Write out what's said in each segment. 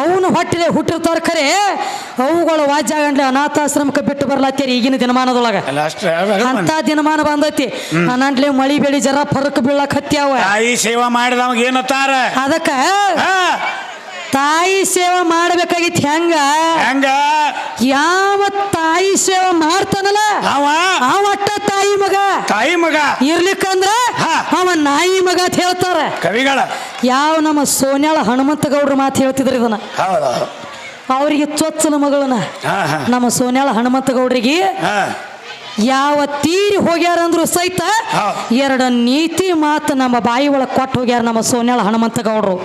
ಅವನು ಹೊಟ್ಟಿದೆ ಹುಟ್ಟಿರ್ತಾರ ಖರೆ. ಅವುಗಳು ವಾಜ್ಯಗಂಡ್ಲೆ ಅನಾಥಾಶ್ರಮಕ್ಕೆ ಬಿಟ್ಟು ಬರ್ಲಾತ್ತೀರಿ ಈಗಿನ ದಿನಮಾನದೊಳಗ. ಅಂತ ದಿನಮಾನ ಬಂದೈತಿ. ಅನಾಂಡ್ಲೆ ಮಳಿ ಬೆಳಿ ಜರ ಫರಕ್ ಬೀಳಕ್ ಹತ್ಯಾವ ತಾಯಿ ಸೇವಾ ಮಾಡಿದವಾಗ ಏನತ್ತಾರ ಅದಕ್ಕ ತಾಯಿ ಸೇವೆ ಮಾಡಬೇಕಾಗಿತ್ತು ಹೆಂಗ? ಹೆಂಗ? ಯಾವ ತಾಯಿ ಸೇವೆ ಮಾಡ್ತಾನಲ್ಲ? ಅವ ಅವ ಅಟ್ಟ ತಾಯಿ ಮಗ. ತಾಯಿ ಮಗ. ಇರ್ಲಿಕ್ಕಂದ್ರ. ಅವ ನಾಯಿ ಮಗ ಅಂತ ಹೇಳ್ತಾರ. ಕವಿಗಳ. ಯಾವ ನಮ್ಮ ಸೋನ್ಯಾಳ ಹನುಮಂತ ಗೌಡ್ರ ಮಾತು ಹೇಳ್ತಿದ್ರು ಇದನ್ನ? ಅವರಿಗೆ ಚೊಚ್ಚಲ ಮಗಳನ್ನ. ನಮ್ಮ ಸೋನ್ಯಾಳ ಹನುಮಂತ ಗೌಡ್ರಿಗೆ ಹಾ. ಯಾವ ತೀರಿ ಹೋಗ್ಯಾರ ಅಂದ್ರು ಸಹಿತ ಎರಡ ನೀತಿ ಮಾತು ನಮ್ಮ ಬಾಯಿ ಒಳಗೆ ಕೊಟ್ಟು ಹೋಗ್ಯಾರ ನಮ್ಮ ಸೋನ್ಯಾಳ ಹನುಮಂತ ಗೌಡ್ರು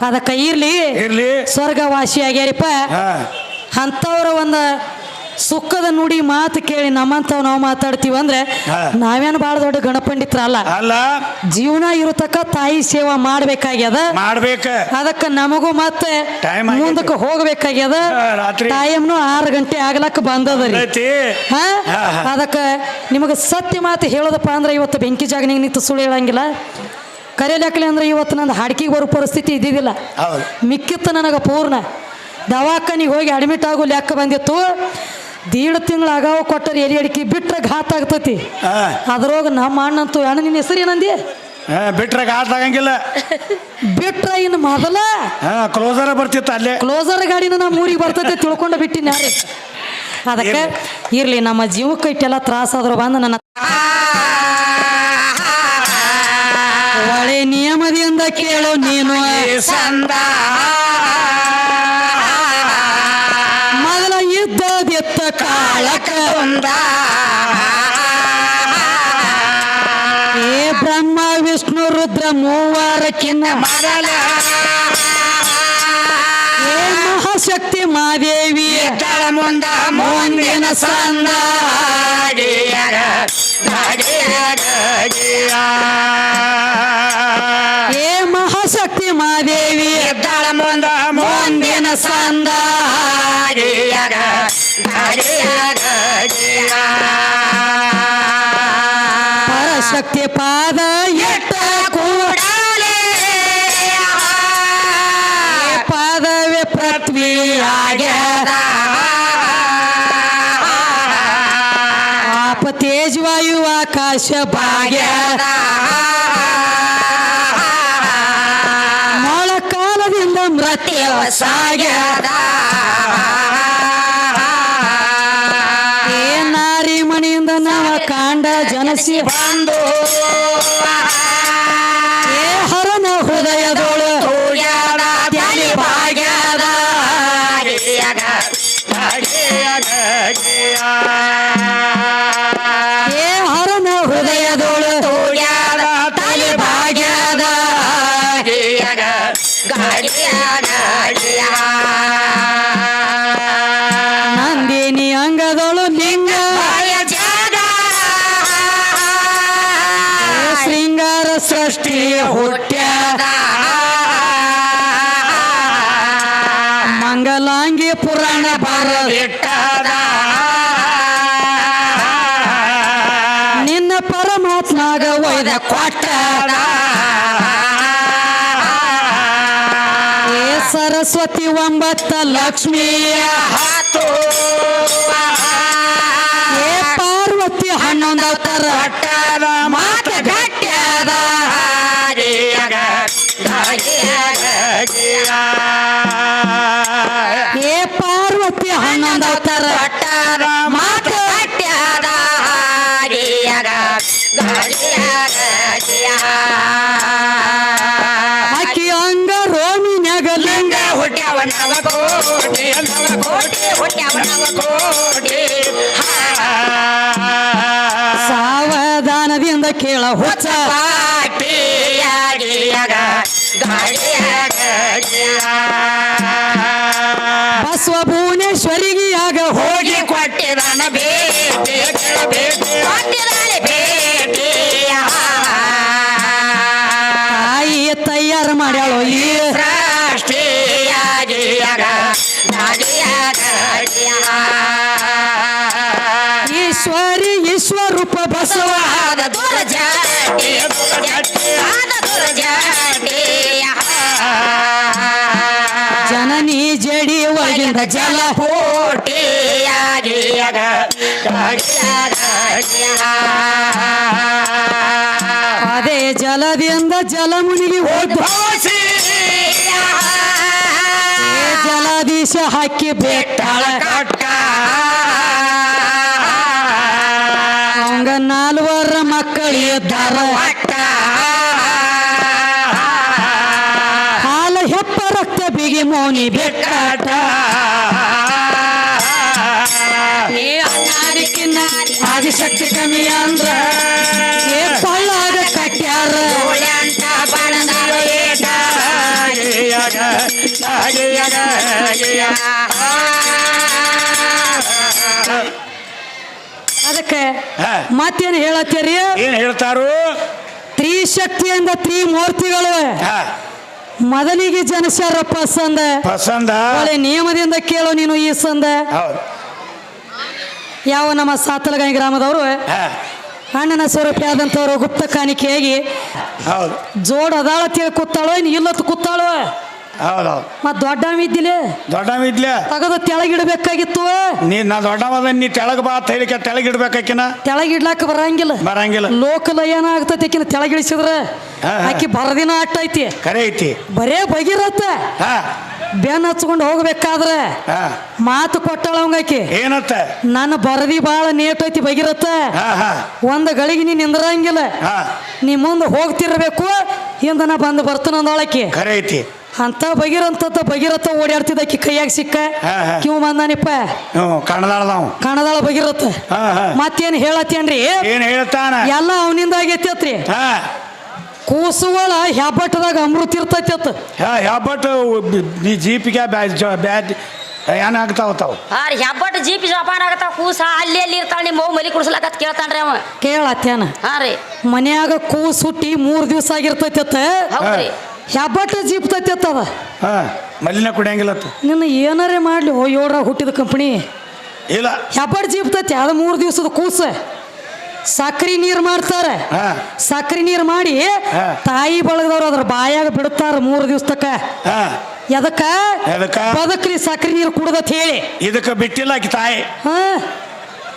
ಅದಕ್ಕೆ ಇರ್ಲಿ ಇರ್ಲಿ. ಸ್ವರ್ಗವಾಸಿ ಆಗ್ಯಾರಿಪ್ಪ ಅಂತವ್ರ ಅಂಥವ್ರ ಒಂದು ಸುಖದ ನುಡಿ ಮಾತು ಕೇಳಿ ನಮ್ಮಂತ ನಾವು ಮಾತಾಡ್ತೀವಿ ಅಂದ್ರೆ. ನಾವೇನು ಬಹಳ ದೊಡ್ಡ ಗಣಪಂಡಿತ್ರ ಅಲ್ಲ? ಜೀವನ ಇರತಕ್ಕ ತಾಯಿ ಸೇವಾ ಮಾಡ್ಬೇಕಾಗ್ಯದ? ಮಾಡ್ಬೇಕ. ಅದಕ್ಕೆ ನಮಗೂ ಮತ್ತೆ. ಮುಂದಕ್ಕೆ ಹೋಗ್ಬೇಕಾಗ್ಯದ? ಟೈಮ್ನು ಆರು ಗಂಟೆ ಆಗ್ಲಕ್ಕ ಬಂದದ ಅದಕ್ಕ ನಿಮಗೆ ಸತ್ಯ ಮಾತು ಹೇಳೋದಪ್ಪ ಅಂದ್ರೆ ಇವತ್ತು ಬೆಂಕಿ ಜಾಗನಿಗೆ ನಿಂತು ಸುಳ್ಳು ಹೇಳಂಗಿಲ್ಲ. ಕರೆಯಲಾಕಲಿ ಅಂದ್ರೆ ಇವತ್ತು ನಂದು ಹಾಡ್ಕಿಗೆ ಬರೋ ಪರಿಸ್ಥಿತಿ ಇದ್ದಿದ್ದಿಲ್ಲ. ಮಿಕ್ಕಿತ್ತು ನನಗೆ ಪೂರ್ಣ. ದವಾಖಾನಿಗೆ ಹೋಗಿ ಅಡ್ಮಿಟ್ ಆಗೋ ಲೆಕ್ಕ ಬಂದಿತ್ತು. ದೀಡ್ ತಿಂಗಳು ಅಗಾವ ಕೊಟ್ಟರೆ ಎಲೆ ಅಡಿಕೆ ಬಿಟ್ರೆ ಘಾತ ಆಗ್ತತಿ. ಅದ್ರೊಳಗೆ ನಮ್ಮ ಅಣ್ಣಂತೂ ಅಣ್ಣ ನಿನ್ನ ಹೆಸರು ಏನಂದಿ? ಬಿಟ್ರೆ ಘಾತ ಆಗಂಗಿಲ್ಲ. ಬಿಟ್ರೆ ಇನ್ನು ಮೊದಲ? ಕ್ಲೋಸರ್ ಕ್ಲೋಸರ ಬರ್ತಿತ್ತು ಅಲ್ಲೇ. ಕ್ಲೋಸರ್ ಗಾಡಿನ ನಮ್ಮ ಊರಿಗೆ ಬರ್ತೈತೆ ತಿಳ್ಕೊಂಡು ಬಿಟ್ಟಿನ ಅದಕ್ಕೆ ಇರ್ಲಿ ನಮ್ಮ ಜೀವಕ್ಕೆ ಇಟ್ಟೆಲ್ಲ ತ್ರಾಸಾದ್ರು ಬಂದು ನನ್ನ ಒಳ್ಳೆ ನಿಯಮದಿಂದ ಕೇಳು ನೀನು. ಸಂದ ಮೊದಲ ಇದ್ದದೆತ್ತ ಏ ಬ್ರಹ್ಮ ವಿಷ್ಣು ರುದ್ರ ಮೂವರಕ್ಕಿನ್ನ ಏ ಮಹಾಶಕ್ತಿ ಮಾದೇವಿ ಮುಂದ ಮುಂದಿನ ಸಂದ ಪರಶಕ್ತಿ ಪಾದ ಎಟ್ಟ ಕೂಡ ಪಾದವೇ ಪೃಥ್ವಿಯಾಗ್ಯದ ಆಪ ತೇಜವಾಯು ಆಕಾಶ ಭಾಗ್ಯದ ಮೊಳಕಾಲದಿಂದ ಮೃತ್ಯ ಸಾಗ್ಯದ. ಜನಸಿ ಮಂಗಲಾಂಗಿ ಪುರಾಣ ಬರಲಿಟ್ಟದ ನಿನ್ನ ಪರಮಾತ್ಮಗ ಒಯ್ದ ಕೊಟ್ಟದ ಏ ಸರಸ್ವತಿ ಒಂಬತ್ತ ಲಕ್ಷ್ಮಿಯ ಏ ಪಾರ್ವತಿ ಹನ್ನೊಂದ ಅವತಾರ ಮಾತ ಗಟ್ಟ್ಯದ ಏ ಆಕಿ ಅಂಗ ರೋಮಿನ್ಯಾಗ ಲಿಂಗ ಸಾವಧಾನದಿಂದ ಕೇಳ ಹುಚ್ಚ. ಜನನಿ ಜಡಿ ಒಳಗಿಂದ ಜಲ ಅದೇ ಜಲದಿಂದ ಜಲ ಮುನಿಗಿ ಹೋಗಿ ಜಲಾಧೀಶ ಹಾಕಿ ಬೆಟ್ಟ ಕಟ್ಟ ಅವಂಗ ನಾಲ್ವರ ಮಕ್ಕಳು ಇದ್ದಾರ ಹಾಲ ಹೆಪ್ಪ ರಕ್ತ ಬಿಗಿ ಮೋನಿ ಬೆಟ್ಟಾಟ. ಆದಿಶಕ್ತಿ ಕಮ್ಮಿ ಅಂದ್ರ. ಅದಕ್ಕೆ ಹಾ. ಮತ್ತೇನು ಹೇಳತ್ತೀರಿ? ಏನ್ ಹೇಳ್ತಾರು? ತ್ರಿಶಕ್ತಿಯಿಂದ ತ್ರಿಮೂರ್ತಿಗಳು. ಹಾ, ಮೊದಲಿಗೆ ಜನಸಾರಪ್ಪ ಸಂದ ಪಸಂದ. ಒಳ್ಳೆ ನಿಯಮದಿಂದ ಕೇಳು ನೀನು ಈ ಸಂದ. ಹೌದು. ಯಾವ ನಮ್ಮ ಸಾತಲಗಾಯಿ ಗ್ರಾಮದವರು? ಹಾ, ಅಣ್ಣನ ಸ್ವರೂಪ ಆದಂಥವ್ರು ಗುಪ್ತ ಕಾಣಿಕೆಯಾಗಿ ಹೌದು. ಜೋಡ್ ಅದಾಳ ತಿಳಿ ಕೂತಾಳೋ ಇನ್ನು ಇಲ್ಲತ್ತು ಕೂತಾಳೋ? ಹೌದೌದು. ಮತ್ ದೊಡ್ಡ ಇದ್ದಿಲೆ? ದೊಡ್ಡವಿದ್ಲ ತಗದು ತೆಳಗಿಡ್ಬೇಕಾಗಿತ್ತು. ನೀ ನಾ ದೊಡ್ಡವದ ನೀ ತೆಳಗ್ ಬಾ ಅಂತ ಹೇಳಿಕೆ ತೆಳಗಿಡ್ಬೇಕಾಕಿನ ತೆಳಗಿಡ್ಲಾಕ ಬರಂಗಿಲ್ಲ. ಬರಂಗಿಲ್ಲ. ಲೋಕಲ ಏನಾಗ್ತೈತಿ ಆಕಿನ ತೆಳಗಿಳಿಸಿದ್ರ. ಆಕಿ ಬರದಿನ ಅಟ್ಟ ಐತಿ. ಕರೆ ಐತಿ. ಬರೇ ಬಗಿರತ್ತ. ಹಾ. ಬೆನ್ ಹಚ್ಕೊಂಡು ಹೋಗ್ಬೇಕಾದ್ರೆ? ಹಾ. ಮಾತು ಕೊಟ್ಟಳ ಅವಂಗಾಕಿ ಏನತ್ತ? ನನ್ನ ಬರದಿ ಬಾಳ ನೇಟ್ ಐತಿ ಬಗಿರತ್ತ. ಹಾ ಹಾ. ಒಂದ್ ಗಳಿಗೆ ನೀ ನಿಂದ್ರಂಗಿಲ್ಲ. ಹಾ. ನೀ ಮುಂದೆ ಹೋಗ್ತಿರ್ಬೇಕು. ಹಿಂದ ನಾ ಬಂದು ಬರ್ತಾನ ಅಂದೊಳಕಿ ಕರೆ ಐತಿ. ಅಂತ ಬಗಿರಂತ ಬಗಿರತ್ತ ಓಡಾಡ್ತಿದ್ದಕ್ಕಿ ಕೈಯಾಗ ಸಿಕ್ಕ. ಕಿವ್ ಬಂದಾನಿಪ್ಪ ಹ್ಞೂ ಕನ್ನಡದಾಳದವ್ ಕಣದಾಳ ಬಗಿರತ್ತ ಮತ್ತೇನ್ ಹೇಳತ್ತೇನ್ರಿ? ಏನ್ ಹೇಳ್ತಾನ? ಎಲ್ಲ ಅವನಿಂದ ಆಗೈತಿ ಹಾ. ಕೂಸುಗಳ ಹೆಬ್ಬಟ್ಟದಾಗ ಅಮೃತ ಇರ್ತೈತಿ ಅತ್ತ ಹೆಬ್ಬಟ್ಟು ಜೀಪಿಗೆ ಬ್ಯಾಟ್ ಏನಾಗ್ತಾವ ತಾವು ಹಾ ರೀ ಹೆಬ್ಬಟ್ಟು ಜೀಪಿ ಜೋಪಾನ ಆಗತ್ತಾವ. ಕೂಸ ಅಲ್ಲಿ ಅಲ್ಲಿ ಇರ್ತಾಳ. ನಿಮ್ಮ ಮಲಿ ಕುಡಿಸ್ಲಾಕತ್ ಕೇಳ್ತಾನ್ರಿ ಅವ. ಕೇಳತ್ತೇನ ಹಾ ರೀ. ಮನ್ಯಾಗ ಕೂಸ್ ಹುಟ್ಟಿ ಮೂರ್ ದಿವಸ ಆಗಿರ್ತೈತಿ ಅತ್ತ ಹೌದ್ರಿ. ಹೆಬ್ಬಟ್ಟ ಜೀಪ್ತೈತಿ ಅತ್ತದ ಹಾ ಕುಡಿಯಂಗಿಲ್ಲ ಅತ್ತ. ನಿನ್ನ ಏನಾರೇ ಮಾಡ್ಲಿ? ಓ ಏಳ್ರಾಗ ಹುಟ್ಟಿದ ಕಂಪನಿ ಇಲ್ಲ. ಹೆಬ್ಬಟ್ ಜೀಪ್ತೈತಿ? ಅದು ಮೂರು ದಿವಸದ ಕೂಸ. ಸಕ್ರಿ ನೀರು ಮಾಡ್ತಾರೆ. ಹಾ. ಸಕ್ರಿ ನೀರು ಮಾಡಿ ಹಾ. ತಾಯಿ ಬಳಗದವ್ರು ಅದ್ರ ಬಾಯಾಗ ಬಿಡುತ್ತಾರ ಮೂರು ದಿವಸ ತಕ ಹಾ. ಎದಕ್ಕ? ಎದಕ್ಕ? ಬದುಕ್ರಿ ಸಕ್ರಿ ನೀರು ಕುಡ್ದತ್ ಹೇಳಿ. ಇದಕ್ಕ ಬಿಟ್ಟಿಲ್ಲ ಆಕಿ ತಾಯಿ. ಹಾ.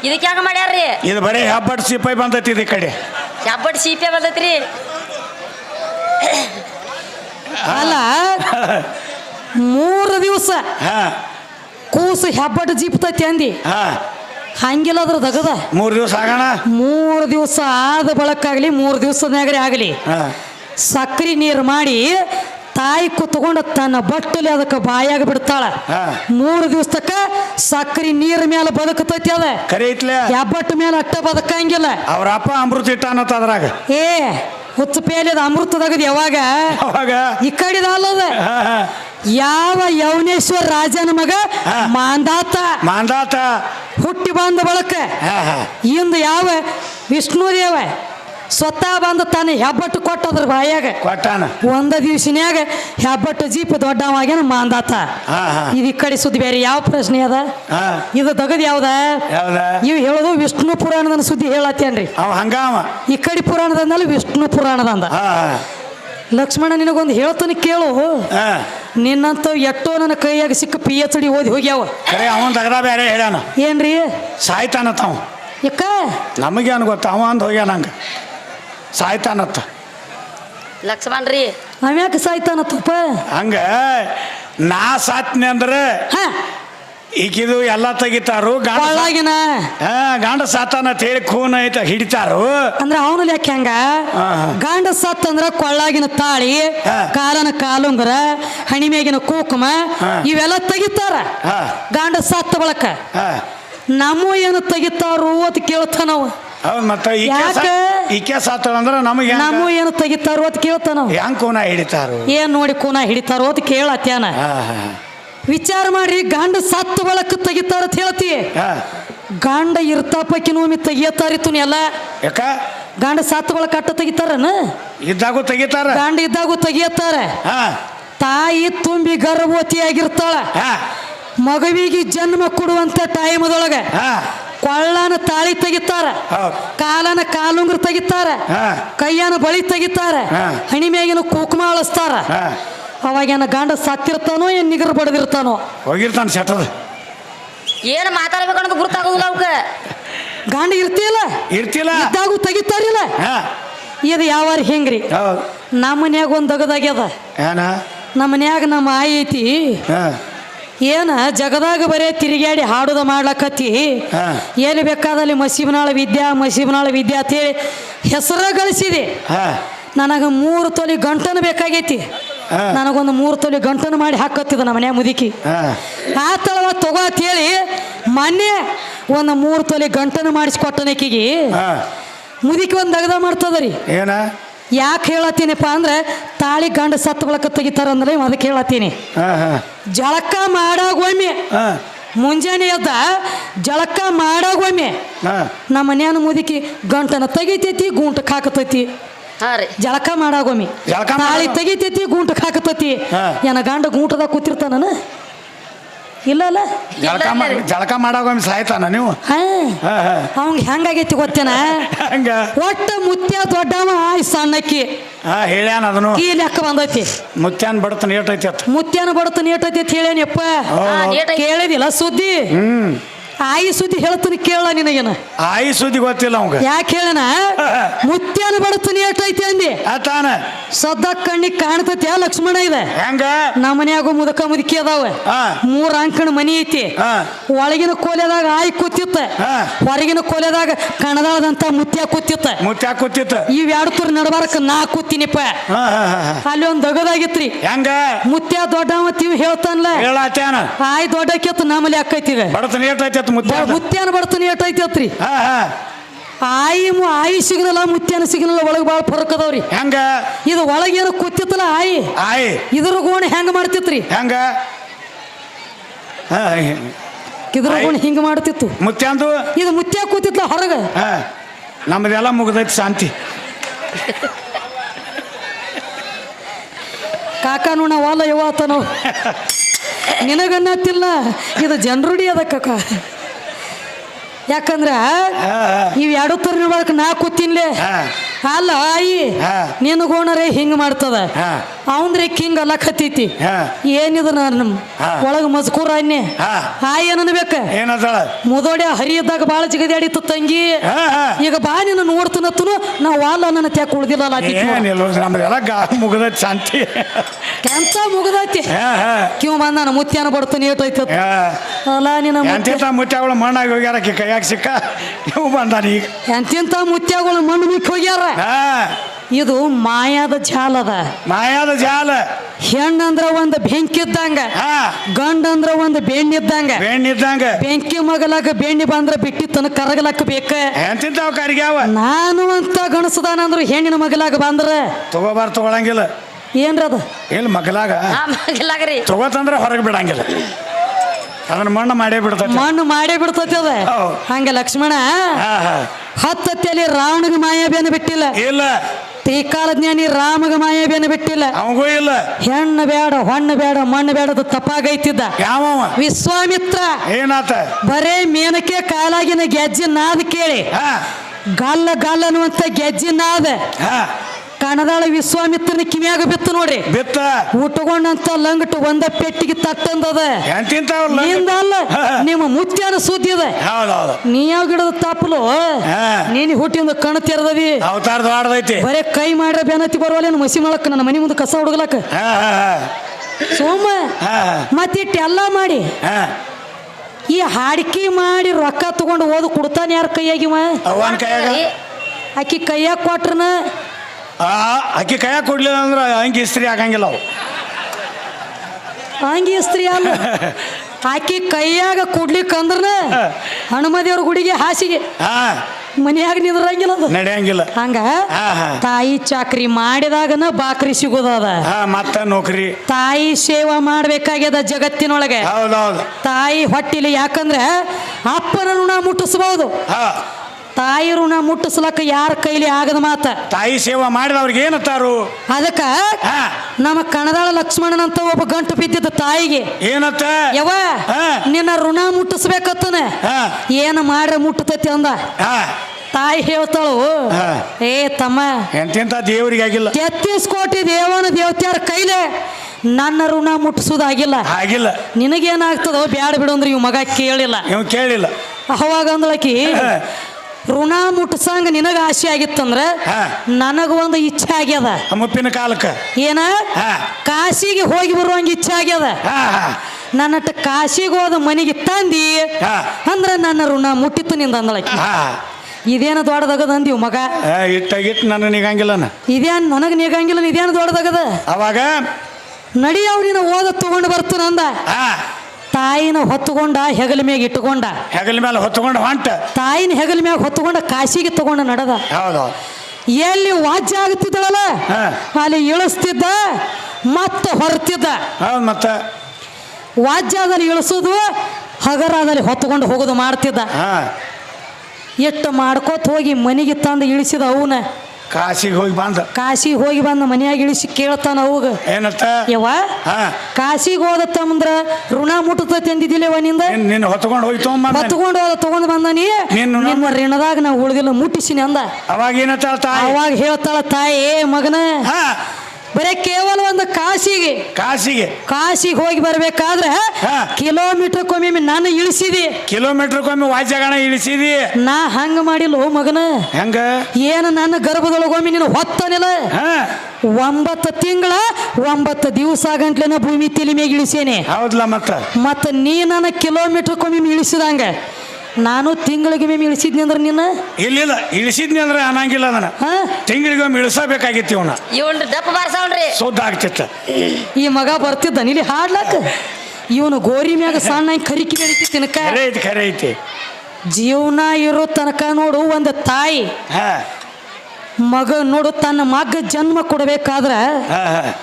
ಇದಕ್ಕೆ ಯಾಕೆ ಮಾಡ್ಯಾರ್ರಿ? ಇದು ಬರೀ ಹಬ್ಬಟ್ ಸಿಪಾಯಿ ಬಂದೈತಿ ಈ ಕಡೆ. ಹೆಬ್ಬಟ್ಟು ಸೀಪೆ ಬಂದೈತ್ರಿ? ಅಲ್ಲ ಮೂರು ದಿವಸ ಹಾ. ಕೂಸು ಹೆಬ್ಬಟ್ಟು ಜೀಪ್ತೈತಿ ಅಂದಿ. ಹಾ. ಹಂಗಿಲ್ಲ ಅದ್ರ ದಗದ? ಮೂರು ದಿವಸ ಆಗೋಣ? ಮೂರು ದಿವಸ ಆದ ಬಳಕಾಗ್ಲಿ ಮೂರು ದಿವಸದಾಗ್ರಿ ಆಗಲಿ. ಹಾ. ಸಕ್ರಿ ನೀರು ಮಾಡಿ ತಾಯಿ ಕುತ್ಕೊಂಡು ತನ್ನ ಬಟ್ಟಲಿ ಅದಕ್ಕೆ ಬಾಯಾಗ ಬಿಡ್ತಾಳ. ಹಾ. ಮೂರು ದಿವಸಕ್ಕ ಸಕ್ರಿ ನೀರ್ ಮೇಲೆ ಬದುಕತೈತಿ ಅದ. ಕರೆ ಐತ್ಲೆ? ಹೆಬ್ಬಟ್ಟು ಮೇಲೆ ಅಟ್ಟ ಬದುಕಂಗಿಲ್ಲ. ಅವ್ರ ಅಪ್ಪ ಅಮೃತ ಇಟ್ಟಾನತ್ತ ಅದ್ರಾಗ. ಏ ಹುಚ್ಚು ಪೇಲಿದ ಅಮೃತದಾಗದ ಯಾವಾಗ? ಅವಾಗ ಈ ಕಡಿದ ಅಲ್ಲದ. ಯಾವ ಯೌನೇಶ್ವರ ರಾಜನ ಮಗ? ಮಾಂದಾತ. ಮಾಂದಾತ. ಹುಟ್ಟಿ ಬಂದ ಬಳಕ ಇಂದ ಯಾವ? ವಿಷ್ಣುದೇವ. ಸ್ವತಃ ಬಂದು ತಾನು ಹೆಬ್ಬಟ್ಟು ಕೊಟ್ಟದ್ರ ಬಾಯಾಗ. ಕೊಟ್ಟಾನ. ಒಂದ ದಿವ್ಸನ್ಯಾಗ ಹೆಬ್ಬಟ್ಟು ಜೀಪ್ ದೊಡ್ಡವಾಗ್ಯಾನ ಮಾಂದಾತ. ಹಾ ಹಾ. ಇದು ಈ ಕಡೆ ಸುದ್ದಿ ಬೇರೆ ಯಾವ ಪ್ರಶ್ನೆ ಅದ? ಹಾ. ಇದು ತಗದ್ ಯಾವ್ದ? ಯಾವ್ದ? ಇವ್ ಹೇಳೋದು ವಿಷ್ಣು ಪುರಾಣದ ಸುದ್ದಿ ಹೇಳತ್ತೇನ್ರಿ. ಅವ ಹಂಗಾವ ಈ ಕಡೆ ಪುರಾಣದಂದಲ್ಲ ವಿಷ್ಣು ಪುರಾಣದಂದ ಹಾ ಲಕ್ಷ್ಮಣ ನಿನಗೊಂದು ಹೇಳ್ತಾನೆ ಕೇಳು. ಹಾ. ನಿನ್ನಂತ ಎಷ್ಟೋ ನನ್ನ ಕೈಯಾಗ ಸಿಕ್ಕ ಪಿ ಎಚ್ ಡಿ ಓದಿ ಹೋಗ್ಯಾವ. ಕರೆ ಅವನ್ ತಗದ ಬೇರೆ ಹೇಳ್ಯಾನ. ಏನ್ರಿ? ಸಾಯ್ತಾನ ತಾವ ಯಾಕ? ನಮಗೇನು ಗೊತ್ತ ಅವ ಅಂದ್ ಹೋಗ್ಯಾನ ಹಂಗ. ಸಾಯ್ತಾನತ್ತ. ಲಕ್ಷ್ಮಣ್ರಿ. ಅವ್ಯಾಕೆ ಸಾಯ್ತಾನತ್ತಪ್ಪ ಹಂಗ ನಾ ಸಾತ್ನಿ ಅಂದ್ರೆ ಹ. ಈಗಿದು ಎಲ್ಲ ತೆಗಿತಾರು ಗಾಂಡ ಸಾ- ಒಳಗಿನ ಹಾ ಗಾಂಡ ಸಾತಾನ ಅಂತ ಹೇಳಿ ಖೂನ್ ಐತ ಹಿಡಿತಾರು. ಅಂದ್ರೆ ಅವನು ಲೆಕ್ಕ ಹೆಂಗ. ಗಂಡ ಸತ್ ಅಂದ್ರ ಕೊಳ್ಳಾಗಿನ ತಾಳಿ ಹಾ. ಕಾಲನ ಕಾಲುಂಗರ ಹಣಿಮೇಗಿನ ಕೂಕುಮ ಹಾ. ಇವೆಲ್ಲ ತೆಗಿತಾರ ಹಾ. ಗಂಡ ಸತ್ತ ಬಳಕ. ಹಾ. ನಮ್ಮ ಏನು ತೆಗಿತಾರು ಅಂತ ಕೇಳ್ತಾನವ ಹೌದ್ ಮತ್ತ ಈಕೆ ಯಾಕ? ಸಾ- ಈಕೆ ಸಾತಾಳ ಅಂದ್ರೆ ನಮಗೆ ನಮ್ಮ ಏನು ತೆಗಿತಾರೋ ಅಂತ ಕೇಳ್ತಾನವ ಹೆಂಗ್ ಕೋನ ಹಿಡಿತಾರು? ಏನ್ ನೋಡಿ ಕೂನ ಹಿಡಿತಾರೋ ಅಂತ ಕೇಳತ್ಯಾನ. ಹಾ ಹಾ ವಿಚಾರ ಮಾಡಿ ಗಂಡ ಸತ್ತು ಬಳಕ ತೆಗಿತಾರ ಅಂತ ಹೇಳ್ತಿ. ಹಾ. ಗಂಡ ಇರ್ತಾಪಕ್ಕಿನೊಮ್ಮೆ ತೆಗಿಯತಾರಿತ್ತು ಎಲ್ಲ. ಯಾಕ? ಗಂಡ ಸತ್ತ ಬಳಕ ಅಟ್ಟ ತೆಗಿತಾರನ? ಇದ್ದಾಗೂ ತೆಗಿತಾರ? ಗಂಡ ಇದ್ದಾಗೂ ತೆಗಿಯತಾರ ಹಾ. ತಾಯಿ ತುಂಬಿ ಗರ್ಭವತಿಯಾಗಿರ್ತಾಳ. ಹಾ. ಮಗುವಿಗೆ ಜನ್ಮ ಕೊಡುವಂತ ಟೈಮದೊಳಗೆ ಹಾ. ಕೊಳ್ಳನ ತಾಳಿ ತೆಗಿತಾರ ಕಾಲನ ಕಾಲುಂಗ್ರ ತೆಗಿತಾರ ಹಾ. ಕೈಯನ ಬಳಿ ತೆಗಿತಾರ ಹಣಿ ಹಣಿಮೇಗಿನ ಕುಕುಮ ಅಳಿಸ್ತಾರ. ಹಾ. ಅವಾಗೇನ ಗಂಡ ಸತ್ತಿರ್ತಾನೋ ಏನ್ ನಿಗರ್ ಬಡದಿರ್ತಾನೋ? ಹೋಗಿರ್ತಾನ ಸೆಟದ ಏನು ಮಾತಾಡ್ಬೇಕು ಅನ್ನೋದು ಗುರ್ತಾಗೋದಿಲ್ಲ ಅವಕ್ಕೆ ಗಂಡ ಇರ್ತಿಲ್ಲ ಇರ್ತಿಲ್ಲ ಇದ್ದಾಗೂ ತೆಗಿತಾರಿಲ್ಲ? ಹಾ. ಇದು ಯಾವಾರ ಹೆಂಗ್ರಿ? ಹೌದು. ನಮ್ಮ ಮನ್ಯಾಗ ಒಂದು ದಗದಾಗ್ಯದ. ಏನ? ನಮ್ಮ ಮನ್ಯಾಗ ನಮ್ಮ ಆಯಿ ಐತಿ. ಹಾ. ಏನ ಜಗದಾಗ ಬರೇ ತಿರುಗಾಡಿ ಹಾಡುದ ಮಾಡ್ಲಕತ್ತಿ? ಏನು ಬೇಕಾದಲ್ಲಿ ಮಸೀಬನಾಳ ವಿದ್ಯಾ ಮಸೀಬನಾಳ ವಿದ್ಯಾ ಅಂತೇಳಿ ಹೆಸರ ಗಳಿಸಿದೆ. ನನಗೆ ಮೂರು ತೊಲಿ ಗಂಟನ ಬೇಕಾಗೈತಿ. ನನಗೊಂದು ಮೂರು ತೊಲಿ ಗಂಟನ ಮಾಡಿ ಹಾಕತ್ತಿದ ನಮ್ಮ ಮನೆ ಮುದುಕಿ. ಆ ತಳವ ತಗೋ ಅಂತೇಳಿ ಮೊನ್ನೆ ಒಂದು ಮೂರು ತೊಲಿ ಗಂಟನ ಮಾಡಿಸ್ಕೊಟ್ಟನಕಿಗೆ. ಮುದುಕಿ ಒಂದು ದಗದ ಮಾಡ್ತದ ರೀ. ಏನ? ಯಾಕೆ ಹೇಳತ್ತೀನಿಪ್ಪ ಅಂದ್ರೆ ತಾಳಿ ಗಂಡ ಸತ್ ಬಳಕ ತೆಗಿತಾರಂದ್ರೆ ಅದಕ್ಕೆ ಹೇಳತ್ತೀನಿ. ಹಾ ಹಾ. ಜಳಕ ಮಾಡಾಗೊಮ್ಮೆ ಮುಂಜಾನೆ ಎದ್ದ ಜಳಕ ಮಾಡಾಗೊಮ್ಮೆ ಹಾ. ನಮ್ಮ ಮನ್ಯಾನ ಮುದುಕಿ ಗಂಟನ ತೆಗಿತೈತಿ ಗುಂಟ ಹಾಕತೈತಿ ಜಳಕ ಮಾಡಾಗೊಮ್ಮೆ ತಾಳಿ ತೆಗಿತೈತಿ ಗುಂಟಕ್ಕೆ ಹಾಕತೈತಿ ಏನ ಗಂಡ ಗುಂಟದಾಗ ಕೂತಿರ್ತಾನ ಇಲ್ಲ ಅಲ್ಲ ಜಳಕ ಮಾಡಿ ಜಳಕ ಮಾಡಾಗೊಮ್ಮೆ ಸಾಯ್ತಾನ ನೀವು? ಹಾ. ಹಾ ಹಾ. ಅವಂಗ ಹೆಂಗಾಗೈತಿ ಗೊತ್ತೇನ? ಹಂಗ? ಒಟ್ಟ ಮುತ್ಯ ದೊಡ್ಡವ ಈ ಸಣ್ಣಕ್ಕಿ. ಹಾ ಹೇಳ್ಯಾನ ಅದನು ಈ ಲೆಕ್ಕ ಬಂದೈತಿ. ಮುತ್ಯಾನ್ ಬಡತನ ಏಟೈತಿ ಅತ್ತ. ಮುತ್ಯನ ಬಡತ ನೀಟೈತಿ ಅಂತ ಹೇಳೇನಪ್ಪ? ಹೌದು. ಹಾಂ ನೀಟ್ ಐತಿ. ಕೇಳಿದಿಲ್ಲ ಸುದ್ದಿ? ಹ್ಮ್. ಆಯಿ ಸುದ್ದಿ ಹೇಳ್ತೀನಿ ಕೇಳ ನಿನಗೇನ. ಆಯಿ ಸುದ್ದಿ ಗೊತ್ತಿಲ್ಲ ಅವ್ಗ. ಯಾಕೆ ಹೇಳನ? ಮುತ್ತೇನು ಬಡತೀನಿ ಎಷ್ಟೈತಿ ಅಂದಿ. ಆತಾನ ಸದ್ದ ಕಣ್ಣಿಗೆ ಕಾಣ್ತೈತಿ ಲಕ್ಷ್ಮಣ ಇದೆ. ಹೆಂಗ? ನಮ್ಮ ಮನ್ಯಾಗ ಮುದಕ ಮುದುಕಿ ಅದಾವ. ಮೂರ್ ಅಂಕಣ ಮನಿ ಐತಿ. ಒಳಗಿನ ಕೋಲೆದಾಗ ಆಯಿ ಕೂತಿತ್ತ. ಹೊರಗಿನ ಕೋಲೆದಾಗ ಕಣದಾಳದಂತ ಮುತ್ಯ ಕೂತಿತ್ತ. ಮುತ್ಯ ಕೂತಿತ್ತ. ಇವ್ ಎರಡು ತುರ ನಡಬಾರಕ ನಾ ಕೂತಿನಿಪ್ಪ. ಅಲ್ಲಿ ಒಂದ್ ದಗದಾಗಿತ್ರಿ ಹೆಂಗ? ಮುತ್ಯ ದೊಡ್ಡ ಮತ್ತಿವ್ ಹೇಳ್ತಾನಲ್ಲ ಹೇಳಾತ್ಯಾನ. ಆಯ್ ದೊಡ್ಡ ಕೆತ್ತ ನಮ್ಮಲ್ಲಿ ಅಕ್ಕೈತಿ ಬಡತನ ಏಟೈತಿ ಅತ್ತ ಮುತ್ಯಾನ ಮುತ್ಯನ ಬಡ್ತಾನೆ ಏಟೈತಿ ಅತ್ರಿ ಆಯಿ ಮು- ಆಯಿ ಸಿಗ್ನಲ್ಲ ಮುತ್ಯಾನ ಸಿಗ್ನಲ್ಲ ಒಳಗೆ ಭಾಳ ಫರಕ್ ಅದಾವ್ರಿ. ಹೆಂಗ? ಇದು ಒಳಗೇನು ಕೂತಿತ್ತಲ್ಲ ಆಯಿ? ಆಯಿ. ಇದ್ರ ಗೋಣ ಹೆಂಗ ಮಾಡ್ತಿತ್ರಿ? ಹೆಂಗ? ಇದ್ರ. ಗೋಣ ಹಿಂಗ ಮಾಡ್ತಿತ್ತು. ಮುತ್ಯಾಂದು ಇದು ಮುತ್ಯ ಕೂತಿತ್ಲ ಹೊರಗ? ನಮ್ದೆಲ್ಲ ಮುಗ್ದೈತಿ ಶಾಂತಿ. ಕಾಕ ನೋಣ ವಾಲ ಯವಾತನೋ ನಿನಗನ್ನತ್ತಿಲ್ಲ ಇದು ಜನರುಡಿ ಅದ ಯಾಕಂದ್ರೆ ಯಾಕಂದ್ರ ಇವ್ ಎರಡು ತರ ನಾ ಕೂತಿನ್ಲೇ. ಅಲ್ಲ ಆಯಿ. ನಿನಗೋಣರೇ ಹಿಂಗ್ ಮಾಡ್ತದ. ಅವಂದ್ರೆ ಹಿಂಗ ಅಲ್ಲಕತ್ತೈತಿ ಹಾ. ಏನಿದ ನಮ್ಮ ಹಾ. ಒಳಗ ಮಸ್ಕೂರ ಅನ್ನೆ? ಆಯಿ ಏನನ್ಬೇಕ ಮುದೋಡಿ ಮುದೋಡೆ ಹರಿಯದಾಗ ಬಾಳ ಜಿಗದಾಡಿತ್ತು ತಂಗಿ. ಈಗ ಬಾ ನಿನ್ನ ನೋಡ್ತನತ್ತನು ನಾವು ವಾಲ ನನ್ನ ತ್ಯಾಕ್ ಉಳ್ದಿಲ್ಲ ಮುಗದ ಶಾಂತಿ. ಎಂತ ಮುಗದೈತಿ. ಕಿವ್ ಬಂದ ನಾನು ಮುತ್ಯಾನ ಬಡ್ತಾನೆ ಏಟೈತಿ ಅಲ್ಲ ನಿನ್ನ ಮುತ್ಯಗಳು ಮಣ್ಣಾಗಿ ಹೋಗ್ಯಾರ ಕೈಯಾಗ ಸಿಕ್ಕ? ಇವು ಬಂದಾನ ಈಗ? ಎಂತಿಂತ ಮುತ್ಯಗಳು ಮಣ್ಣು ಮುಕ್ಕಿ ಹೋಗ್ಯಾರ? ಹಾ. ಇದು ಮಾಯಾದ ಜಾಲದ ಮಾಯಾದ ಜಾಲ. ಹೆಣ್ಣಂದ್ರ ಒಂದು ಬೆಂಕಿ ಇದ್ದಂಗ ಹಾ. ಗಂಡಂದ್ರ ಒಂದು ಬೆಣ್ಣಿದ್ದಂಗ. ಬೆಣ್ಣಿದ್ದಂಗ. ಬೆಂಕಿ ಮಗಲಾಗ ಬೆಣ್ಣಿ ಬಂದ್ರ ಬಿಟ್ಟಿ ತನ ಕರಗಲಕ್ಕ ಬೇಕ. ಎಂತಿಂತಾವ ಕರಿಗ್ಯಾವ? ನಾನು ಅಂತ ಗಣಸದಾನಂದ್ರ ಹೆಣ್ಣಿನ ಮಗಲಾಗ ಬಂದ್ರ. ತಗೋಬಾರ ತಗೊಳಂಗಿಲ್ಲ. ಏನ್ರದ? ಇಲ್ಲಿ ಮಗಲಾಗ? ಹಾಂ ಮಗಲಾಗ್ರಿ ತಗೋತಂದ್ರ ಹೊರಗೆ ಬಿಡಂಗಿಲ್ಲ. ಅದನ್ನ ಮಣ್ಣು ಮಾಡೇ ಬಿಡ್ತೈತಿ. ಮಣ್ಣು ಮಾಡೇ ಬಿಡ್ತತಿ ಅದ. ಹಂಗ ಲಕ್ಷ್ಮಣ ಹತ್ತತ್ತಿಯಲ್ಲಿ ರಾವಣಗ ಮಾಯಾಬೇನ ಬಿಟ್ಟಿಲ್ಲ. ಇಲ್ಲ. ತ್ರಿಕಾಲ ಜ್ಞಾನಿ ರಾಮಗ ಮಾಯಾಬೇನ ಬಿಟ್ಟಿಲ್ಲ. ಅವಗೂ ಇಲ್ಲ. ಹೆಣ್ಣು ಬೇಡ ಹೊಣ್ಣು ಬೇಡ ಮಣ್ಣು ಬೇಡದು ತಪ್ಪಾಗೈತಿದ್ದ. ಯಾವ ವಿಶ್ವಾಮಿತ್ರ. ಏನಾತ? ಬರೇ ಮೇನಕ್ಕೆ ಕಾಲಾಗಿನ ಗೆಜ್ಜೆ ನಾದ ಕೇಳಿ. ಹಾ. ಗಲ್ಲ ಗಲ್ಲ ಅನ್ನುವಂತ ಗೆಜ್ಜೆ ನಾದ. ಹಾ. ಕಣದಾಳ ವಿಶ್ವಾಮಿತ್ರನ ಕಿವಿಯಾಗ ಬಿತ್ತು ನೋಡ್ರಿ. ಬಿತ್ತ. ಉಟ್ಕೊಂಡಂತ ಲಂಗಟ್ಟು ಒಂದ ಪೆಟ್ಟಿಗೆ ತಟ್ಟಂದದ. ನಿಂದಲ್ಲ ನಿಮ್ಮ ಮುತ್ಯಾನ ಸುದ್ದಿ ಅದ. ನೀ ಯಾವ ಗಿಡದ ತಪ್ಪಲು ಹಾ. ನೀನ್ ಹುಟ್ಟಿಂದ ಕಣ ತೆರದವಿ ಬರೇ ಕೈ ಮಾಡ್ರೆ ಬೆನತಿ ಬರುವಲ್ಲ ಮಸಿ ಮಾಡಕ್ ನನ್ನ ಮನೆ ಮುಂದೆ ಕಸ ಹುಡುಗ್ಲಕ್ಕ ಹಾ ಹಾ ಹಾ. ಸೋಮ ಹಾ ಮತ್ತಿಟ್ಟು ಎಲ್ಲ ಮಾಡಿ. ಹಾ. ಈ ಹಾಡಿಕೆ ಮಾಡಿ ರೊಕ್ಕ ತಗೊಂಡು ಓದು ಕೊಡ್ತಾನೆ ಯಾರ ಕೈಯಾಗಿವ? ಅಕ್ಕಿ ಆಕಿ ಕೈಯಾಗ ಕೊಟ್ರನ ಆ ಅಕ್ಕಿ ಕೈಯಾಗ ಕೊಡ್ಲಿಲ್ಲ ಅಂದ್ರೆ ಅಂಗಿ ಇಸ್ತ್ರಿ ಆಗಂಗಿಲ್ಲ ಅವು. ಅಂಗಿ ಸ್ತ್ರೀ ಅಲ್ಲ. ಆಕಿ ಕೈಯಾಗ ಕೊಡ್ಲಿಕ್ಕೆ ಅಂದ್ರನ ಹನುಮದೇವ್ರ ಗುಡಿಗೆ ಹಾಸಿಗೆ. ಹಾ. ಮನ್ಯಾಗ ನಿಂದ್ರಂಗಿಲ್ಲ ಅದು. ನಡೆಯಂಗಿಲ್ಲ. ಹಂಗ? ಹಾ, ಹಾ. ತಾಯಿ ಚಾಕ್ರಿ ಮಾಡಿದಾಗನ ಬಾಕ್ರಿ ಸಿಗೋದದ. ಹಾ ಮತ್ತ ನೌಕರಿ. ತಾಯಿ ಸೇವಾ ಮಾಡ್ಬೇಕಾಗ್ಯದ ಜಗತ್ತಿನೊಳಗೆ. ಹೌದೌದು. ತಾಯಿ ಹೊಟ್ಟಿಲಿ ಯಾಕಂದ್ರೆ ಅಪ್ಪನ ಋಣ ಮುಟ್ಟಿಸಬಹುದು ಹಾ. ತಾಯಿ ಋಣ ಮುಟ್ಟಿಸ್ಲಕ್ಕ ಯಾರ ಕೈಲಿ ಆಗದ ಮಾತ? ತಾಯಿ ಸೇವಾ ಮಾಡಿದವ್ರಿಗೆ ಏನತ್ತಾರು ಅದಕ್ಕ ನಮ್ಮ ಕಣದಾಳ ಲಕ್ಷ್ಮಣನಂತ ಒಬ್ಬ ಗಂಟು ಬಿದ್ದಿದ್ದ ತಾಯಿಗೆ. ಏನತ್ತ? ಯವ ಹಾ. ನಿನ್ನ ಋಣ ಮುಟ್ಟಿಸ್ಬೇಕತ್ತನ? ಏನ ಏನು ಮಾಡ್ರೆ ಮುಟ್ಟತೈತಿ ಅಂದ? ತಾಯಿ ಹೇಳ್ತಾಳು. ಏ ತಮ್ಮ ಎಂತೆಂತ ದೇವರಿಗೆ ಆಗಿಲ್ಲ. ತೆತ್ತೀಸ್ ಕೋಟಿ ದೇವನ ದೇವತೆಯರ ಕೈಲೆ ನನ್ನ ಋಣ ಮುಟ್ಟಿಸೋದಾಗಿಲ್ಲ ಆಗಿಲ್ಲ. ನಿನಗೇನಾಗ್ತದೋ ಬ್ಯಾಡ ಬಿಡು ಅಂದ್ರೆ ಇವ್ ಮಗ ಕೇಳಿಲ್ಲ. ಇವ್ ಕೇಳಿಲ್ಲ. ಅವಾಗ ಅಂದಳಕಿ. ಋಣ ಮುಟ್ಸಂಗ ನಿನಗ ಆಸೆ ಆಗಿತ್ತಂದ್ರೆ. ನನಗ ಒಂದು ಇಚ್ಛೆ ಆಗ್ಯದ. ಮುಪ್ಪಿನ ಕಾಲಕ್ಕೆ. ಏನ. ಕಾಶಿಗೆ ಹೋಗಿ ಬರುವಂಗ ಇಚ್ಛೆ ಆಗ್ಯದ. ನನ್ನಟ್ಟ ಕಾಶಿಗೆ ಹೋದ ಮನೆಗೆ ತಂದಿ ಅಂದ್ರೆ ನನ್ನ ಋಣ ಮುಟ್ಟಿತ್ತು ನಿಂದ ಹಾ. ಇದೇನು ದೊಡ್ಡದಾಗದ ಅಂದಿವ್ ಮಗ? ಇಟ್ಟ ಇಟ್ಟು ನನ್ನ ನಿಗಂಗಿಲ್ಲನ. ಇದೇನ್ ನನಗೆ ನೀಗಂಗಿಲ್ಲ ಇದೇನು ದೊಡ್ಡದಾಗದ? ಅವಾಗ ನಡಿ ಅವ್ರಿನ ಓದ ತಗೊಂಡು ಬರ್ತು ನಂದ ಹಾ. ತಾಯಿನ ಹೊತ್ತುಕೊಂಡ ಹೆಗಲ ಮ್ಯಾಗ ಇಟ್ಟುಕೊಂಡ. ಹೆಗಲ ಮೇಲೆ ಹೊತ್ಕೊಂಡು ಹೊಂಟ. ತಾಯಿನ ಹೆಗಲ ಮ್ಯಾಗ ಹೊತ್ತುಕೊಂಡ ಕಾಶಿಗೆ ತಗೊಂಡ ನಡೆದ. ಹೌದು. ಎಲ್ಲಿ ವಾಜ್ಯ ಆಗುತ್ತಿದ್ದಳಲ್ಲ? ಹಾ. ಅಲ್ಲಿ ಇಳಿಸ್ತಿದ್ದ ಮತ್ತೆ ಹೊರತಿದ್ದ. ಹೌದು ಮತ್ತೆ. ವಾಜ್ಯದಲ್ಲಿ ಇಳಿಸೋದು ಹಗರಾದಲ್ಲಿ ಹೊತ್ತುಕೊಂಡು ಹೋಗೋದು ಮಾಡ್ತಿದ್ದ. ಹಾ. ಎಷ್ಟು ಮಾಡ್ಕೋತ ಹೋಗಿ ಮನೆಗೆ ತಂದು ಇಳಿಸಿದ ಅವನ. ಕಾಶಿಗೆ ಹೋಗಿ ಬಂದ. ಕಾಶಿಗೆ ಹೋಗಿ ಬಂದ ಮನ್ಯಾಗ ಇಳಿಸಿ ಕೇಳ್ತಾನ ಅವಾಗ. ಏನತ್ತ ಯವ್ವ ಹಾ. ಕಾಶಿಗೆ ಹೋದ ತಮ್ಮಂದ್ರ ಋಣ ಮುಟ್ಟತೈತಿ ಅಂದಿದ್ದಿಲ್ಲವ ನಿಂದ? ನಿನ್- ನಿನ್ನ ಹೊತ್ಕೊಂಡು ಹೋಗಿ ತೊಗೊಂಬಂದ ಹೊತ್ಕೊಂಡು ಹೋದ ತಗೊಂಡ್ ಬಂದ ನೀನು ನಮ್ಮ- ನಿಮ್ಮ ಋಣದಾಗ ನಾ ಉಳ್ದಿಲ್ಲ ಮುಟ್ಟಿಸಿನಿ ಅಂದ. ಅವಾಗ ಏನತ್ತ ತಾಯಿ ಅವಾಗ ಹೇಳ್ತಾಳ ತಾಯಿ ಮಗನ. ಹಾ. ಬರೇ ಕೇವಲ ಒಂದು ಕಾಶಿಗೆ ಕಾಶಿಗೆ ಕಾಶಿಗೆ ಹೋಗಿ ಬರ್ಬೇಕಾದ್ರೆ ಹಾ. ಕಿಲೋಮೀಟರ್ಕೊಮ್ಮೆ ನಾನು ಇಳಿಸಿದಿ. ಕಿಲೋಮೀಟರ್ಗೊಮ್ಮೆ ವಾಜ್ಯಗಣ ಇಳಿಸಿದಿ? ನಾ ಹಂಗ ಮಾಡಿಲ್ಲ ಓ ಮಗನ. ಹೆಂಗ? ಏನು ನನ್ನ ಗರ್ಭದೊಳಗೊಮ್ಮೆ ನೀನು ಹೊತ್ತನಿಲ್ಲ? ಹಾ. ಒಂಬತ್ತು ತಿಂಗಳ ಒಂಬತ್ತು ದಿವಸ ಗಂಟ್ಲೆನ ಭೂಮಿ ತಲೆ ಇಳಿಸೇನೆ. ಹೌದಲ್ಲ ಮತ್ತ? ಮತ್ತ ನೀ ನನ್ನ ಕಿಲೋಮೀಟರ್ಕೊಮ್ಮೆ ಇಳಿಸಿದಂಗ ನಾನು ತಿಂಗಳಿಗೆ ಮೇಮ್ ಇಳಿಸಿದ್ನಿ ಅಂದ್ರೆ ನಿನ್ನ? ಇಲ್ಲಿಲ್ಲ ಇಳಿಸಿದ್ನಿ ಅಂದ್ರೆ ಅನ್ನಂಗಿಲ್ಲ ಅದನ್ನ ತಿಂಗಳಿಗೆ ತಿಂಗಳಿಗೊಮ್ಮೆ ಇಳಿಸಬೇಕಾಗಿತ್ತು ಇವನ ಇವನ್ ದಪ್ಪ ಬಾರ್ಸವನ್ರಿ ಸುದ್ದ ಆಗ್ತಿತ್ತ. ಈ ಮಗ ಬರ್ತಿದ್ದ ನೀಲಿ ಹಾಡ್ಲಾಕ? ಇವನು ಗೋರಿ ಮ್ಯಾಗ ಸಣ್ಣ ಕರಿಕಿ ನಡೀತಿ ತಿನ್ಕ ಖರೆ ಐತಿ ಖರೆ ಐತಿ. ಜೀವನ ಇರೋ ತನಕ ನೋಡು ಒಂದು ತಾಯಿ. ಹಾ. ಮಗ ನೋಡು ತನ್ನ ಮಗ ಜನ್ಮ ಕೊಡಬೇಕಾದ್ರ ಹಾ ಹಾ.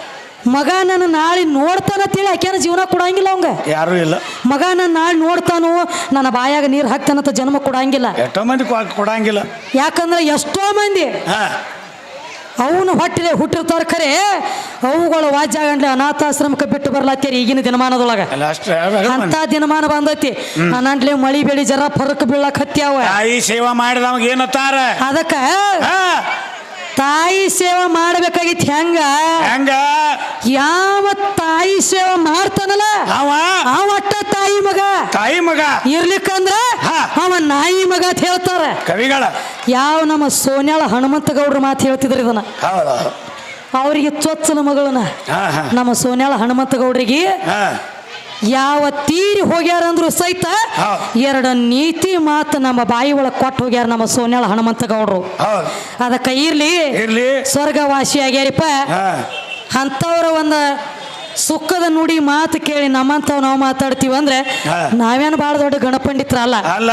ಮಗ ನನ್ನ ನಾಳೆ ನೋಡ್ತಾನ ತಿಳಿ ಆಕೆ ಜೀವನ ಕೊಡಂಗಿಲ್ಲ ಅವಂಗ. ಯಾರು ಇಲ್ಲ. ಮಗ ನನ್ನ ನಾಳೆ ನೋಡ್ತಾನು ನನ್ನ ಬಾಯಾಗ ನೀರು ಹಾಕ್ತಾನಂತ ಜನ್ಮ ಕೊಡಂಗಿಲ್ಲ. ಎಷ್ಟೋ ಮಂದಿ ಕೊ- ಕೊಡಂಗಿಲ್ಲ. ಯಾಕಂದ್ರೆ ಎಷ್ಟೋ ಮಂದಿ ಹಾ. ಅವನ ಹೊಟ್ಟಿಲೆ ಹುಟ್ಟಿರ್ತಾರ ಖರೆ. ಅವುಗಳ ವಾಜ್ಯಗಂಡ್ಲೆ ಅನಾಥಾಶ್ರಮಕ್ಕೆ ಬಿಟ್ಟು ಬರ್ಲಾತ್ತೀರಿ ಈಗಿನ ದಿನಮಾನದೊಳಗ. ಅಲ್ಲ ಅಷ್ಟ ಅಂತ ದಿನಮಾನ ಬಂದೈತಿ. ನನ್ನಂಟ್ಲೆ ಮಳಿ ಬೆಳಿ ಜರ ಫರಕ್ ಬೀಳಕ್ ಹತ್ಯಾವ. ತಾಯಿ ಸೇವಾ ಮಾಡಿದವಾಗ ಏನತ್ತಾರ ಅದಕ್ಕ ಹಾ. ತಾಯಿ ಸೇವೆ ಮಾಡಬೇಕಾಗಿತ್ತು ಹೆಂಗ? ಹೆಂಗ? ಯಾವ ತಾಯಿ ಸೇವೆ ಮಾಡ್ತಾನಲ್ಲ? ಅವ? ಅವ ಅಟ್ಟ ತಾಯಿ ಮಗ. ತಾಯಿ ಮಗ. ಇರ್ಲಿಕ್ಕಂದ್ರ. ಅವ ನಾಯಿ ಮಗ ಅಂತ ಹೇಳ್ತಾರ. ಕವಿಗಳ. ಯಾವ ನಮ್ಮ ಸೋನ್ಯಾಳ ಹನುಮಂತ ಗೌಡ್ರ ಮಾತು ಹೇಳ್ತಿದ್ರು ಇದನ್ನ? ಅವರಿಗೆ ಚೊಚ್ಚಲ ಮಗಳನ್ನ. ನಮ್ಮ ಸೋನ್ಯಾಳ ಹನುಮಂತ ಗೌಡ್ರಿಗೆ ಹಾ. ಯಾವ ತೀರಿ ಹೋಗ್ಯಾರಂದ್ರು ಸಹಿತ ಎರಡ ನೀತಿ ಮಾತು ನಮ್ಮ ಬಾಯಿ ಒಳಗೆ ಕೊಟ್ಟು ಹೋಗ್ಯಾರ ನಮ್ಮ ಸೋನ್ಯಾಳ ಹನುಮಂತ ಗೌಡ್ರು. ಅದಕ್ಕೆ ಇರ್ಲಿ ಇರ್ಲಿ. ಸ್ವರ್ಗವಾಸಿ ಆಗ್ಯಾರಿಪ್ಪ ಅಂತವ್ರ ಅಂಥವ್ರ ಒಂದು ಸುಖದ ನುಡಿ ಮಾತು ಕೇಳಿ ನಮ್ಮಂತ ನಾವು ಮಾತಾಡ್ತೀವಿ ಅಂದ್ರೆ. ನಾವೇನು ಬಹಳ ದೊಡ್ಡ ಗಣಪಂಡಿತರಲ್ಲ ಅಲ್ಲ?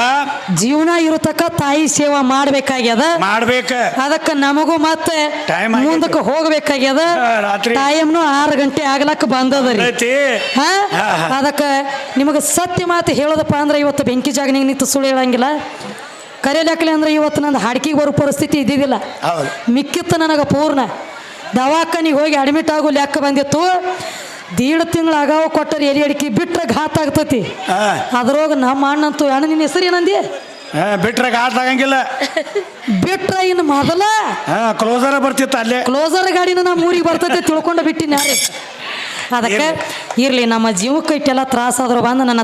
ಜೀವನ ಇರತಕ್ಕ ತಾಯಿ ಸೇವಾ ಮಾಡ್ಬೇಕಾಗ್ಯದ? ಮಾಡ್ಬೇಕ. ಅದಕ್ಕೆ ನಮಗೂ ಮತ್ತೆ Time ಆಗೈತೆ. ಮುಂದಕ್ಕೆ ಹೋಗ್ಬೇಕಾಗ್ಯದ? ಹಾ, ರಾತ್ರಿ. ಟೈಮ್ನು ಆರು ಗಂಟೆ ಆಗ್ಲಕ್ಕ ಬಂದದ ಐತಿ ಹಾ? ಹಾ, ಹಾ. ಅದಕ್ಕೆ ನಿಮಗೆ ಸತ್ಯ ಮಾತು ಹೇಳೋದಪ್ಪ ಅಂದ್ರೆ ಇವತ್ತು ಬೆಂಕಿ ಜಾಗನಿಗೆ ನಿಂತು ಸುಳ್ಳು ಹೇಳಂಗಿಲ್ಲ. ಕರೆಯಲಾಕಲಿ ಅಂದ್ರೆ ಇವತ್ತು ನಂದು ಹಾಡ್ಕಿಗೆ ಬರೋ ಪರಿಸ್ಥಿತಿ ಇದ್ದಿದ್ದಿಲ್ಲ. ಹೌದು. ಮಿಕ್ಕಿತ್ತು ನನಗೆ ಪೂರ್ಣ. ದವಾಖಾನಿಗೆ ಹೋಗಿ ಅಡ್ಮಿಟ್ ಆಗೋ ಲೆಕ್ಕ ಬಂದಿತ್ತು. ದೀಡ್ ತಿಂಗಳು ಆಗಾವ ಕೊಟ್ಟರೆ ಎಲೆ ಅಡಿಕೆ ಬಿಟ್ರೆ ಘಾತ ಆಗ್ತತಿ. ಅದ್ರೊಳಗೆ ನಮ್ಮ ಅಣ್ಣಂತೂ ಅಣ್ಣ ನಿನ್ನ ಹೆಸರು ಏನಂದಿ? ಬಿಟ್ರೆ ಘಾತ ಆಗಂಗಿಲ್ಲ. ಬಿಟ್ರೆ ಇನ್ನು ಮೊದಲ? ಕ್ಲೋಸರ್ ಬರ್ತಿತ್ತು ಅಲ್ಲೇ. ಕ್ಲೋಸರ್ ಗಾಡಿನ ನಮ್ಮ ಊರಿಗೆ ಬರ್ತೈತೆ ತಿಳ್ಕೊಂಡು ಬಿಟ್ಟಿನ ಅದಕ್ಕೆ ಇರಲಿ ನಮ್ಮ ಜೀವಕ್ಕೆ ಇಟ್ಟೆಲ್ಲ ತ್ರಾಸಾದ್ರು ಬಂದು ನನ್ನ